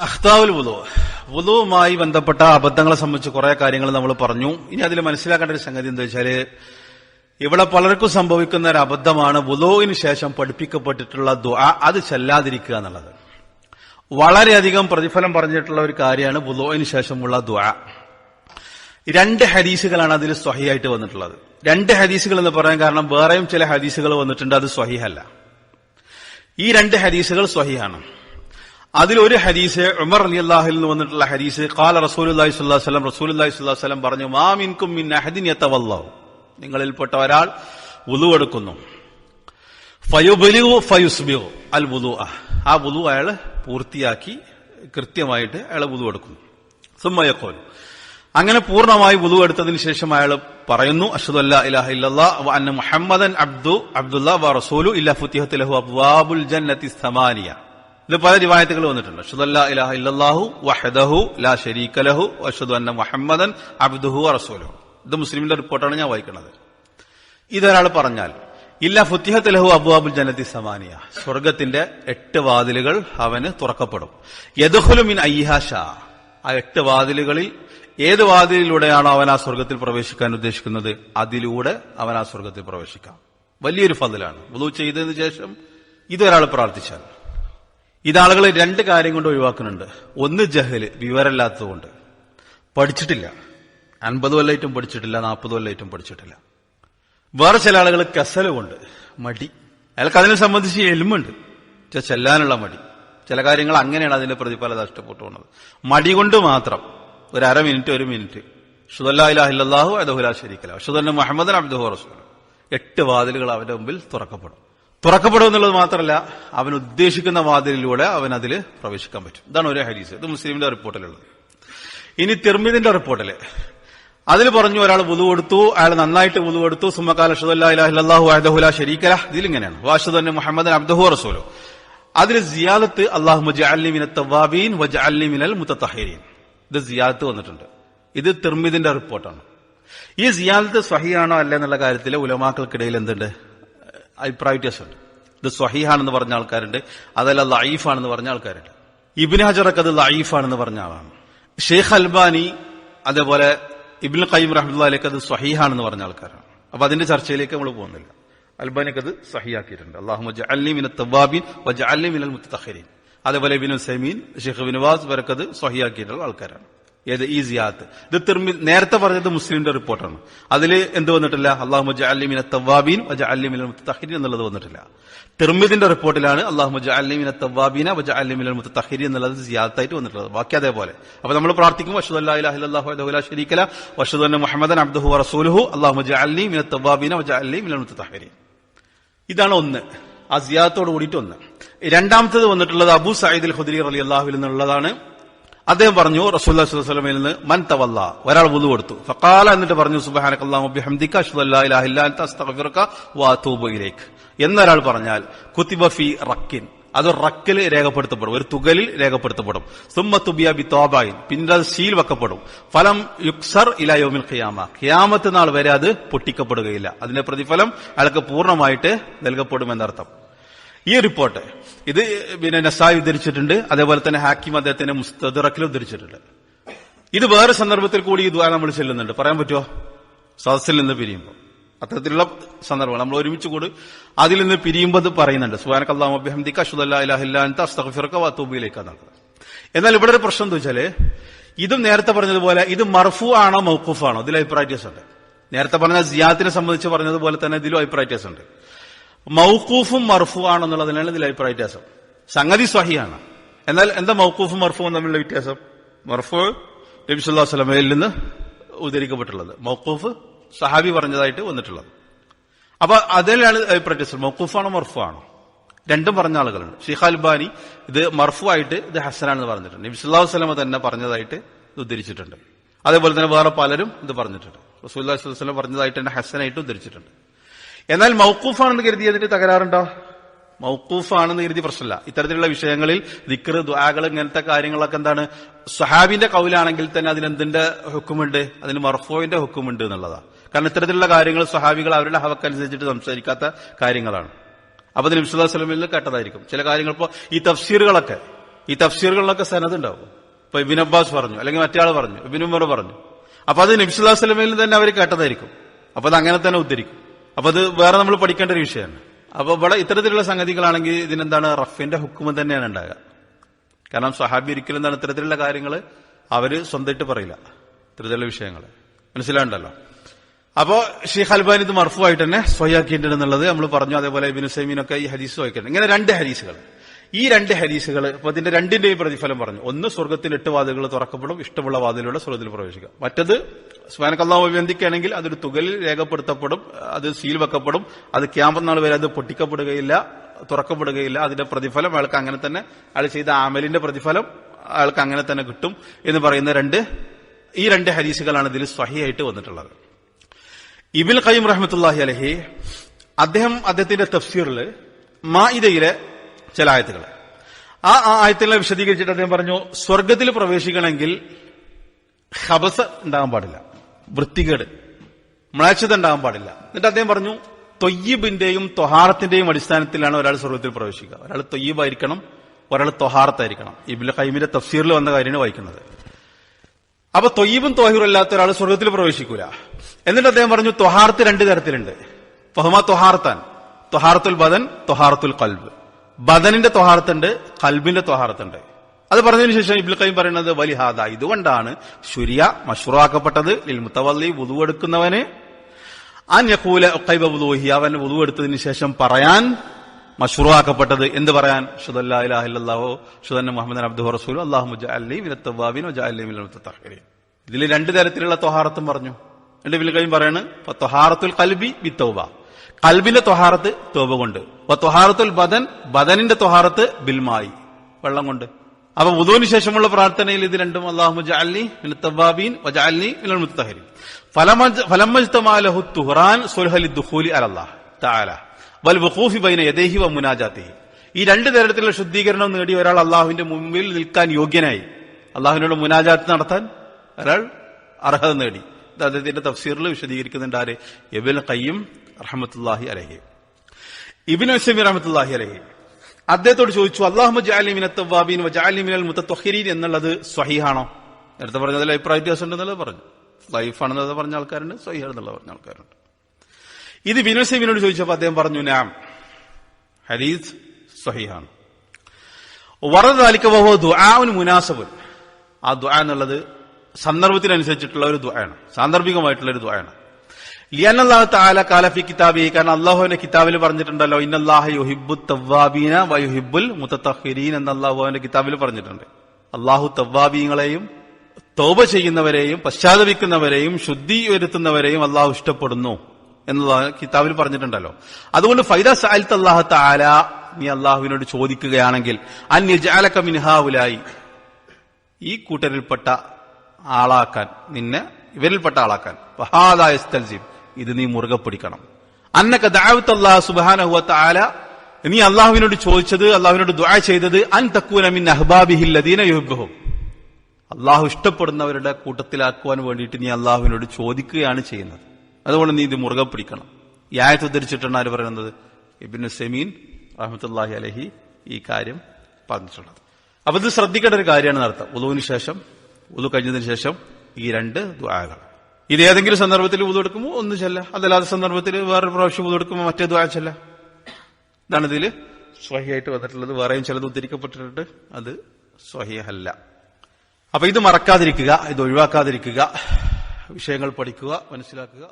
അഖ്താവുൽ വുളു. വുളുവുമായി ബന്ധപ്പെട്ട അബദ്ധങ്ങളെ സംബന്ധിച്ച് കുറെ കാര്യങ്ങൾ നമ്മൾ പറഞ്ഞു. ഇനി അതിൽ മനസ്സിലാക്കേണ്ട ഒരു സംഗതി എന്താ വെച്ചാൽ ഇവിടെ പലർക്കും സംഭവിക്കുന്ന ഒരു അബദ്ധമാണ് വുളുവിന് ശേഷം പഠിപ്പിക്കപ്പെട്ടിട്ടുള്ള ദുആ അത് ചെല്ലാതിരിക്കുക എന്നുള്ളത്. വളരെയധികം പ്രതിഫലം പറഞ്ഞിട്ടുള്ള ഒരു കാര്യമാണ് വുളുവിന് ശേഷമുള്ള ദുആ. രണ്ട് ഹദീസുകളാണ് അതിൽ സ്വഹിയായിട്ട് വന്നിട്ടുള്ളത്. രണ്ട് ഹദീസുകൾ എന്ന് പറയാൻ കാരണം വേറെയും ചില ഹദീസുകൾ വന്നിട്ടുണ്ട് അത് സ്വഹിഹല്ല. ഈ രണ്ട് ഹദീസുകൾ സ്വഹിയാണ് അതിൽ ഒരു ഹദീസ് ഉമർ അലി അള്ളാഹിൽ നിന്ന് വന്നിട്ടുള്ള ഹദീസ് കാല റസൂൽ അള്ളാഹി സ്വല്ലാ വല്ലം റസൂൽ അള്ളാഹി സ്വല്ലാ വല്ലം പറഞ്ഞു മാമിൻകും മിൻ അഹദിൻ യത്തവല്ലാഹു നിങ്ങളിൽപ്പെട്ട ഒരാൾ വുളു എടുക്കുന്നു. ഫയുബലിഹു ഫയുസ്ബിഹു അൽ വുളു ആ വുലു അയാൾ പൂർത്തിയാക്കി കൃത്യമായിട്ട് അയാൾ വുളു എടുക്കുന്നു. സുമ്മയക്കോൽ അങ്ങനെ പൂർണമായി വുലു എടുത്തതിന് ശേഷം അയാൾ പറയുന്നു അഷദ് അല്ലാ ഇലാഹ ഇല്ലല്ലാ അന്ന മുഹമ്മദൻ അബ്ദു അബ്ദുല്ലാ വ റസൂലു ഇല്ല ഫുത്തിഹത്ത് ലഹു അബ്വാബുൽ ജന്നത്തി സമാനിയ ഇത് പല റിവായത്തുകൾ വന്നിട്ടുണ്ട്. അഷദു അല്ലാ ഇലാഹ ഇല്ലല്ലാഹു വഹദഹു ലാ ശരീക ലഹു അഷദു അന്ന മുഹമ്മദൻ അബ്ദുഹു റസൂലഹു. ഇത് മുസ്ലിമിന്റെ റിപ്പോർട്ടാണ് ഞാൻ വായിക്കുന്നത്. ഇതൊരാൾ പറഞ്ഞാൽ ഇല്ല ഫുത്തിഹത്ത് ലഹു അബുവാബുൽ ജനതി സമാനിയ. സ്വർഗത്തിന്റെ എട്ട് വാതിലുകൾ അവന് തുറക്കപ്പെടും. യദുഹുലുമിൻ അയ്യാഷ ആ എട്ട് വാതിലുകളിൽ ഏത് വാതിലിലൂടെയാണോ അവൻ ആ സ്വർഗത്തിൽ പ്രവേശിക്കാൻ ഉദ്ദേശിക്കുന്നത്? അതിലൂടെ അവൻ ആ സ്വർഗത്തിൽ പ്രവേശിക്കാം. വലിയൊരു ഫതിലാണ്. വുളു ചെയ്തതിനു ശേഷം ഇതൊരാൾ പ്രാർത്ഥിച്ചാൽ ഇതാളുകൾ രണ്ട് കാര്യം കൊണ്ട് ഒഴിവാക്കുന്നുണ്ട്. ഒന്ന് ജഹൽ വിവരമില്ലാത്തതുകൊണ്ട്. പഠിച്ചിട്ടില്ല. അൻപത് കൊല്ലായിട്ടും പഠിച്ചിട്ടില്ല നാൽപ്പത് കൊല്ലായിട്ടും പഠിച്ചിട്ടില്ല. വേറെ ചില ആളുകൾ കസലുകൊണ്ട് മടി. അയാൾക്ക് അതിനെ സംബന്ധിച്ച് എലുമുണ്ട് ചെല്ലാനുള്ള മടി. ചില കാര്യങ്ങൾ അങ്ങനെയാണ് അതിന്റെ പ്രതിഫലം നഷ്ടപ്പെട്ടു പോകുന്നത് മടി കൊണ്ട് മാത്രം. ഒരു അര മിനിറ്റ് ഒരു മിനിറ്റ്. ഷുദല്ലാഹില്ലാഹു അദഹുലാ ശരിക്കല ഷുദല്ല മുഹമ്മദ് അബ്ദുഹു റസൂൽ എട്ട് വാതിലുകൾ അവന്റെ മുമ്പിൽ തുറക്കപ്പെടും. തുറക്കപ്പെടും എന്നുള്ളത് മാത്രമല്ല അവൻ ഉദ്ദേശിക്കുന്ന വാതിലിലൂടെ അവൻ അതിൽ പ്രവേശിക്കാൻ പറ്റും. ഇതാണ് ഒരു ഹരീസ് ഇത് മുസ്ലിമിന്റെ റിപ്പോർട്ടിലുള്ളത്. ഇനി തിർമിദിന്റെ റിപ്പോർട്ടിൽ. അതിൽ പറഞ്ഞു ഒരാൾ വുതു കൊടുത്തു അയാൾ നന്നായിട്ട് വുതു കൊടുത്തു. സുമക്കാല ഷുദല്ലാഹു അഹദഹുല അബ്ദഹു റസൂലു അതിൽ സിയാദത്ത് അള്ളാഹു ഇത് സിയാദത്ത് വന്നിട്ടുണ്ട്. ഇത് തിർമിദിന്റെ റിപ്പോർട്ടാണ്. ഈ സിയാദത്ത് സഹിയാണോ അല്ല എന്നുള്ള കാര്യത്തിൽ ഉലമാക്കൾക്കിടയിൽ എന്തുണ്ട്? അഭിപ്രായ വ്യത്യാസമുണ്ട് ഇത് സ്വഹീഹാണെന്ന് പറഞ്ഞ ആൾക്കാരുണ്ട് അതല്ല ലൈഫാണെന്ന് പറഞ്ഞ ആൾക്കാരുണ്ട്. ഇബിൻ ഹജറക്ക് അത് ലൈഫാണെന്ന് പറഞ്ഞ ആളാണ്. ഷെയ്ഖ് അൽബാനി അതേപോലെ ഇബിൻ ഖയ്യം റഹ്മുല്ലാലേക്ക് അത് സ്വഹീഹാണെന്ന് പറഞ്ഞ ആൾക്കാരാണ്. അപ്പൊ അതിന്റെ ചർച്ചയിലേക്ക് നമ്മൾ പോകുന്നില്ല. അൽബാനിക്ക് അത് സഹിയാക്കിയിട്ടുണ്ട് അള്ളാഹു അതേപോലെ ഇബിൻ സൈമീൻ ഷെയ്ഖ് ബിൻവാസ് വരക്കത് സ്വഹിയാക്കിയിട്ടുള്ള ആൾക്കാരാണ്. ഏത് ഈ സിയാത്ത് ഇത് തിർമി നേരത്തെ പറഞ്ഞത് മുസ്ലിമിന്റെ റിപ്പോർട്ടാണ്. അതിൽ എന്ത് വന്നിട്ടില്ല? അള്ളാഹു മിന തവാബീൻ മിനൽ മുത്തഖരീൻ എന്നുള്ളത് വന്നിട്ടില്ല. തിർമിദിന്റെ റിപ്പോർട്ടിലാണ് അള്ളാഹു മിന തവാബീന മിനൽ മുത്തഖരീൻ എന്നുള്ളത് സിയാത്തായിട്ട് വന്നിട്ടുള്ളത്. ബാക്കി അതേപോലെ. അപ്പൊ നമ്മൾ പ്രാർത്ഥിക്കും വഷദ് അല്ലാഹു ഷരീക്കല വഷദ് മുഹമ്മദൻ അബ്ദുഹു റസൂലുഹു അള്ളാഹു മിന തവാബീന മിനൽ മുത്തഖരീൻ ഇതാണ് ഒന്ന്. ആ സിയാത്തോട് കൂടിയിട്ട് ഒന്ന്. രണ്ടാമത്തത് വന്നിട്ടുള്ളത് അബു സയ്യിദ് ഖുദരി അലി അള്ളാഹുവിൽ നിന്നുള്ളതാണ് അദ്ദേഹം പറഞ്ഞു റസൂല്ലാ സ്വലമയിൽ നിന്ന് മൻ തവല്ല ഒരാൾ വുതു കൊടുത്തു. ഫക്കാല എന്നിട്ട് പറഞ്ഞു സുബഹാനക്ക് എന്നൊരാൾ പറഞ്ഞാൽ കുത്തിബഫി റക്കിൻ അത് റക്കിൽ രേഖപ്പെടുത്തപ്പെടും ഒരു തുകലിൽ രേഖപ്പെടുത്തപ്പെടും. സുമ്മത്തുബിയ ബി തോബായിൻ പിന്നെ അത് സീൽ വെക്കപ്പെടും. ഫലം യുക്സർ ഇലായോമിൽ ഖിയാമ ഖിയാമത്ത് നാൾ വരെ അത് പൊട്ടിക്കപ്പെടുകയില്ല. അതിന്റെ പ്രതിഫലം അയാൾക്ക് പൂർണമായിട്ട് നൽകപ്പെടുമെന്നർത്ഥം. ഈ റിപ്പോർട്ട് ഇത് പിന്നെ നസായി ഉദ്ധരിച്ചിട്ടുണ്ട്. അതേപോലെ തന്നെ ഹാക്കിം അദ്ദേഹത്തിന്റെ മുസ്തറക്കിൽ ഉദ്ധരിച്ചിട്ടുണ്ട്. ഇത് വേറെ സന്ദർഭത്തിൽ കൂടി ഈ ദ്വാരം നമ്മൾ ചെല്ലുന്നുണ്ട്. പറയാൻ പറ്റുമോ? സദസ്സിൽ നിന്ന് പിരിയുമ്പോൾ. അത്തരത്തിലുള്ള സന്ദർഭം നമ്മൾ ഒരുമിച്ച് കൂടി അതിൽ നിന്ന് പിരിയുമ്പോൾ പറയുന്നുണ്ട്. സുഹാനക്ക് അള്ളാഹുബിഹംദിക്കൂബിയിലേക്ക് എന്നാൽ ഇവിടെ ഒരു പ്രശ്നം എന്താ വെച്ചാൽ ഇതും നേരത്തെ പറഞ്ഞതുപോലെ ഇത് മർഫു ആണോ മൗക്കൂഫ് ആണോ? ഇതിൽ അഭിപ്രായ ഉണ്ട് നേരത്തെ പറഞ്ഞ സിയാത്തിനെ സംബന്ധിച്ച് പറഞ്ഞതുപോലെ തന്നെ ഇതിലും അഭിപ്രായ വ്യത്യാസമുണ്ട്. മൗക്കൂഫും മർഫു ആണെന്നുള്ളതിനാണ് ഇതിൽ അഭിപ്രായ വ്യത്യാസം. സംഗതി സ്വഹിയാണ്. എന്നാൽ എന്താ മൗക്കൂഫും മർഫുവും തമ്മിലുള്ള വ്യത്യാസം? മർഫു നബി സല്ലാ സ്വലമയിൽ നിന്ന് ഉദ്ധരിക്കപ്പെട്ടുള്ളത്. മൗക്കൂഫ് സഹാബി പറഞ്ഞതായിട്ട് വന്നിട്ടുള്ളത്. അപ്പൊ അതിലാണ് അഭിപ്രായ വ്യത്യാസം. മൗക്കൂഫാണോ മർഫു ആണോ രണ്ടും പറഞ്ഞ ആളുകളുണ്ട് ഷീഖ് അൽബാനി ഇത് മർഫു ആയിട്ട് ഇത് ഹസനാണെന്ന് പറഞ്ഞിട്ടുണ്ട്. നബി സല്ലാഹു സ്വലമ തന്നെ പറഞ്ഞതായിട്ട് ഇത് ഉദ്ധരിച്ചിട്ടുണ്ട്. അതേപോലെ തന്നെ വേറെ പലരും ഇത് പറഞ്ഞിട്ടുണ്ട്. റസൂല്ലാ വസ്ലം പറഞ്ഞതായിട്ട് തന്നെ ഹസനായിട്ട് ഉദ്ധരിച്ചിട്ടുണ്ട്. എന്നാൽ മൗക്കൂഫാണെന്ന് കരുതി അതിന് തകരാറുണ്ടോ? മൗക്കൂഫാണെന്ന് കരുതി പ്രശ്നമില്ല. ഇത്തരത്തിലുള്ള വിഷയങ്ങളിൽ ദിക്ർ ദ്വാകൾ ഇങ്ങനത്തെ കാര്യങ്ങളൊക്കെ എന്താണ്? സഹാബിന്റെ കൗലാണെങ്കിൽ തന്നെ അതിനെന്തിന്റെ ഹുക്കുമുണ്ട്? അതിന് മർഫോവിന്റെ ഹുക്കുമുണ്ട് എന്നുള്ളതാ. കാരണം ഇത്തരത്തിലുള്ള കാര്യങ്ങൾ സ്വഹാബികൾ അവരുടെ ഹവക്കനുസരിച്ചിട്ട് സംസാരിക്കാത്ത കാര്യങ്ങളാണ്. അപ്പൊ അതിന് വിശ്വാസ സ്വലമിൽ കേട്ടതായിരിക്കും. ചില കാര്യങ്ങൾ ഇപ്പോൾ ഈ തഫ്സീറുകളൊക്കെ ഈ തഫ്സീറുകളിലൊക്കെ സനതുണ്ടാവും ഇപ്പൊ ഇബിൻ അബ്ബാസ് പറഞ്ഞു അല്ലെങ്കിൽ മറ്റേ ആൾ പറഞ്ഞു ഇബിൻ ഉമർ പറഞ്ഞു. അപ്പൊ അത് നബ്സുല്ലാ സ്വലമിൽ തന്നെ അവർ കേട്ടതായിരിക്കും. അപ്പൊ അത് അങ്ങനെ തന്നെ ഉദ്ധരിക്കും. അപ്പൊ അത് വേറെ നമ്മൾ പഠിക്കേണ്ട ഒരു വിഷയമാണ്. അപ്പൊ ഇവിടെ ഇത്തരത്തിലുള്ള സംഗതികളാണെങ്കിൽ ഇതിനെന്താണ്? റഫിന്റെ ഹുക്കുമ തന്നെയാണ് ഉണ്ടാകുക കാരണം സ്വഹാബി ഒരിക്കലും എന്താണ് ഇത്തരത്തിലുള്ള കാര്യങ്ങൾ അവർ സ്വന്തമായിട്ട് പറയില്ല. ഇത്തരത്തിലുള്ള വിഷയങ്ങൾ മനസ്സിലാണ്ടല്ലോ അപ്പോ ഷീഖ് അൽബാനി ഇത് മർഫുമായിട്ട് തന്നെ സ്വയാക്കിയിട്ടുണ്ട് എന്നുള്ളത് നമ്മൾ പറഞ്ഞു. അതേപോലെ ബിനുസൈമീനൊക്കെ സൈമീനൊക്കെ ഈ ഹദീസ് വായിക്കുന്നുണ്ട് ഇങ്ങനെ രണ്ട് ഹദീസുകൾ. ഈ രണ്ട് ഹരീസുകൾ അപ്പൊ ഇതിന്റെ രണ്ടിന്റെയും പ്രതിഫലം പറഞ്ഞു. ഒന്ന് സ്വർഗത്തിൽ എട്ട് വാതിലുകൾ തുറക്കപ്പെടും ഇഷ്ടമുള്ള വാതിലൂടെ സ്വർഗത്തിൽ പ്രവേശിക്കാം മറ്റത് സ്വാനക്കല്ലാവ് അഭിനന്ദിക്കുകയാണെങ്കിൽ അതൊരു തുകലിൽ രേഖപ്പെടുത്തപ്പെടും അത് സീൽ വെക്കപ്പെടും അത് ക്യാമ്പ് നാൾ വരെ അത് പൊട്ടിക്കപ്പെടുകയില്ല തുറക്കപ്പെടുകയില്ല. അതിന്റെ പ്രതിഫലം അയാൾക്ക് അങ്ങനെ തന്നെ അയാൾ ചെയ്ത ആമലിന്റെ പ്രതിഫലം അയാൾക്ക് അങ്ങനെ തന്നെ കിട്ടും എന്ന് പറയുന്ന രണ്ട് ഈ രണ്ട് ഹരീസുകളാണ് ഇതിൽ സ്വഹിയായിട്ട് വന്നിട്ടുള്ളത്. ഇബിൽ ഖയ്യം റഹ്മത്തുല്ലാഹി അലഹി അദ്ദേഹം അദ്ദേഹത്തിന്റെ തഫ്സീറിൽ മാഇദയിലെ ചില ആയത്തുകൾ. ആ ആയത്തുകളെ വിശദീകരിച്ചിട്ട് അദ്ദേഹം പറഞ്ഞു സ്വർഗത്തിൽ പ്രവേശിക്കണമെങ്കിൽ ഹബസ് ഉണ്ടാകാൻ പാടില്ല വൃത്തികേട് മ്ലാച്ഛത ഉണ്ടാകാൻ പാടില്ല. എന്നിട്ട് അദ്ദേഹം പറഞ്ഞു തൊയ്യബിന്റെയും തൊഹാറത്തിന്റെയും അടിസ്ഥാനത്തിലാണ് ഒരാൾ സ്വർഗത്തിൽ പ്രവേശിക്കുക. ഒരാൾ തൊയ്യബായിരിക്കണം ഒരാൾ തൊഹാറത്തായിരിക്കണം. ഇബിൽ ഹൈമിന്റെ തഫ്സീറിൽ വന്ന കാര്യമാണ് വായിക്കുന്നത്. അപ്പൊ തൊയ്യബും തൊഹീറും അല്ലാത്ത ഒരാൾ സ്വർഗത്തിൽ പ്രവേശിക്കൂല. എന്നിട്ട് അദ്ദേഹം പറഞ്ഞു തൊഹാർത്ത് രണ്ട് തരത്തിലുണ്ട്. ഫഹമ തൊഹാർത്താൻ തൊഹാർത്തുൽ ബദൻ തൊഹാർത്തുൽ കൽബ് ബദനിന്റെ തൊഹാർത്തുണ്ട് കൽബിന്റെ തൊഹാർത്തുണ്ട് അത് പറഞ്ഞതിന് ശേഷം ഇബ്ദുൽ കൈം പറയുന്നത് വലിഹാദ ഇതുകൊണ്ടാണ് ശുരിയ മഷുറാക്കപ്പെട്ടത് മുത്തവല്ലി അൻ യഖൂല ഖൈബ വുദൂഹി അവൻ വുദു എടുത്തതിന് ശേഷം പറയാൻ മഷുറാക്കപ്പെട്ടത് എന്ത് പറയാൻ? ഷുദല്ലാ ഷുദന്ന മുഹമ്മദ് അബ്ദു റസൂൽ അള്ളാഹു തവ്വാബിൻ വജഅല്ലി ഇതിൽ രണ്ട് തരത്തിലുള്ള തൊഹാറത്തും പറഞ്ഞു. രണ്ട് ഇബ്ലു കൈം പറയാണ് തൊഹാറത്തുൽ കൽബി ബി തൗബ കൽബിന്റെ തൊഹാറത്ത് തോപ കൊണ്ട്. തൊഹാറത്തുൽ ബദൻ ബദനിന്റെ തൊഹാറത്ത് ബിൽമായി. വെള്ളം കൊണ്ട്. അപ്പൊ ഉദുവിന് ശേഷമുള്ള പ്രാർത്ഥനയിൽ ഇത് രണ്ടും അള്ളാഹുബീൻ ഈ രണ്ട് തരത്തിലുള്ള ശുദ്ധീകരണം നേടി ഒരാൾ അള്ളാഹുവിന്റെ മുമ്പിൽ നിൽക്കാൻ യോഗ്യനായി. അള്ളാഹുവിനോട് മുനാജാത്ത് നടത്താൻ ഒരാൾ അർഹത നേടി. അദ്ദേഹത്തിന്റെ തഫ്സീറിൽ വിശദീകരിക്കുന്നുണ്ട് ആര്? എബിൻ ഖയ്യം റഹമത്തുല്ലാഹി അലഹി. ഇബിൻ വസമി റഹമത്തുല്ലാഹി അലഹി. അദ്ദേഹത്തോട് ചോദിച്ചു അള്ളാഹു ജാലിമിനത്തവാബീൻ ജാലിമിനൽ മുത്തത്വഹിരീൻ എന്നുള്ളത് സ്വഹീഹാണോ? നേരത്തെ പറഞ്ഞതിൽ അഭിപ്രായ വ്യത്യാസം ഉണ്ടെന്നുള്ളത് പറഞ്ഞു. ലൈഫാണെന്നത് പറഞ്ഞ ആൾക്കാരുണ്ട് സ്വഹീഹാണെന്നുള്ള പറഞ്ഞ ആൾക്കാരുണ്ട്. ഇത് വിനോസെബിനോട് ചോദിച്ചപ്പോൾ അദ്ദേഹം പറഞ്ഞു നാം ഹരീസ് സ്വഹീഹാണ്. വറദാലിക്കവഹോ ദുആൻ ആ ദുആ എന്നുള്ളത് സന്ദർഭത്തിനനുസരിച്ചിട്ടുള്ള ഒരു ദുആണ് സാന്ദർഭികമായിട്ടുള്ള ഒരു ദുആണ് കിതാബി കാരണം അള്ളാഹുവിന്റെ കിതാബിൽ പറഞ്ഞിട്ടുണ്ടല്ലോ ഇന്നല്ലാഹ യുഹിബ്ബു തവ്വാബീന എന്ന് അള്ളാഹുവിന്റെ കിതാബിൽ പറഞ്ഞിട്ടുണ്ട്. അള്ളാഹു തവ്വാബീങ്ങളെയും തോപ ചെയ്യുന്നവരെയും പശ്ചാത്തപിക്കുന്നവരെയും ശുദ്ധി വരുത്തുന്നവരെയും അള്ളാഹു ഇഷ്ടപ്പെടുന്നു എന്നുള്ള കിതാബിൽ പറഞ്ഞിട്ടുണ്ടല്ലോ. അതുകൊണ്ട് ഫൈദ സാൽത്ത് അള്ളാഹു താല നീ അള്ളാഹുവിനോട് ചോദിക്കുകയാണെങ്കിൽ അന്യജാലക മിൻഹാവുലായി ഈ കൂട്ടരിൽപ്പെട്ട ആളാക്കാൻ നിന്നെ ഇവരിൽപ്പെട്ട ആളാക്കാൻ. വഹാദായ സ്തൽജിം ഇത് നീ മുറുകെ പിടിക്കണം. അന്നക്ക ദാവത്ത് അള്ളാഹു സുബാന ആല നീ അള്ളാഹുവിനോട് ചോദിച്ചത് അള്ളാഹുവിനോട് ദുആ ചെയ്തത് അൻ തക്കൂനമിൻ അഹ്ബാബിഹില്ലദീന യുഗവും അള്ളാഹു ഇഷ്ടപ്പെടുന്നവരുടെ കൂട്ടത്തിലാക്കുവാൻ വേണ്ടിയിട്ട് നീ അള്ളാഹുവിനോട് ചോദിക്കുകയാണ് ചെയ്യുന്നത്. അതുകൊണ്ട് നീ ഇത് മുറുകെ പിടിക്കണം. ഈ ആയത്ത് ഉദ്ധരിച്ചിട്ടാണ് ആര് പറയുന്നത്? ഇബിൻ സെമീൻ റഹമത്തല്ലാഹി അലഹി ഈ കാര്യം പറഞ്ഞിട്ടുള്ളത്. അപ്പൊ ഇത് ശ്രദ്ധിക്കേണ്ട ഒരു കാര്യമാണ് നടത്തുക ഉദുവിന് ശേഷം ഉദു കഴിഞ്ഞതിന് ശേഷം ഈ രണ്ട് ദ്വാകൾ ഇത് ഏതെങ്കിലും സന്ദർഭത്തിൽ ഉദു എടുക്കുമ്പോൾ ഒന്ന് ചെല്ല. അതല്ലാത്ത സന്ദർഭത്തിൽ വേറൊരു പ്രാവശ്യം ഊതെടുക്കുമ്പോൾ മറ്റേ ദ്വാ ചെല്ല. ഇതാണ് ഇതിൽ സ്വഹിയായിട്ട് വന്നിട്ടുള്ളത്. വേറെയും ചിലത് ഉദ്ധരിക്കപ്പെട്ടിട്ടുണ്ട്. അത് സ്വഹിയല്ല. അപ്പൊ ഇത് മറക്കാതിരിക്കുക ഇത് ഒഴിവാക്കാതിരിക്കുക വിഷയങ്ങൾ പഠിക്കുക മനസ്സിലാക്കുക.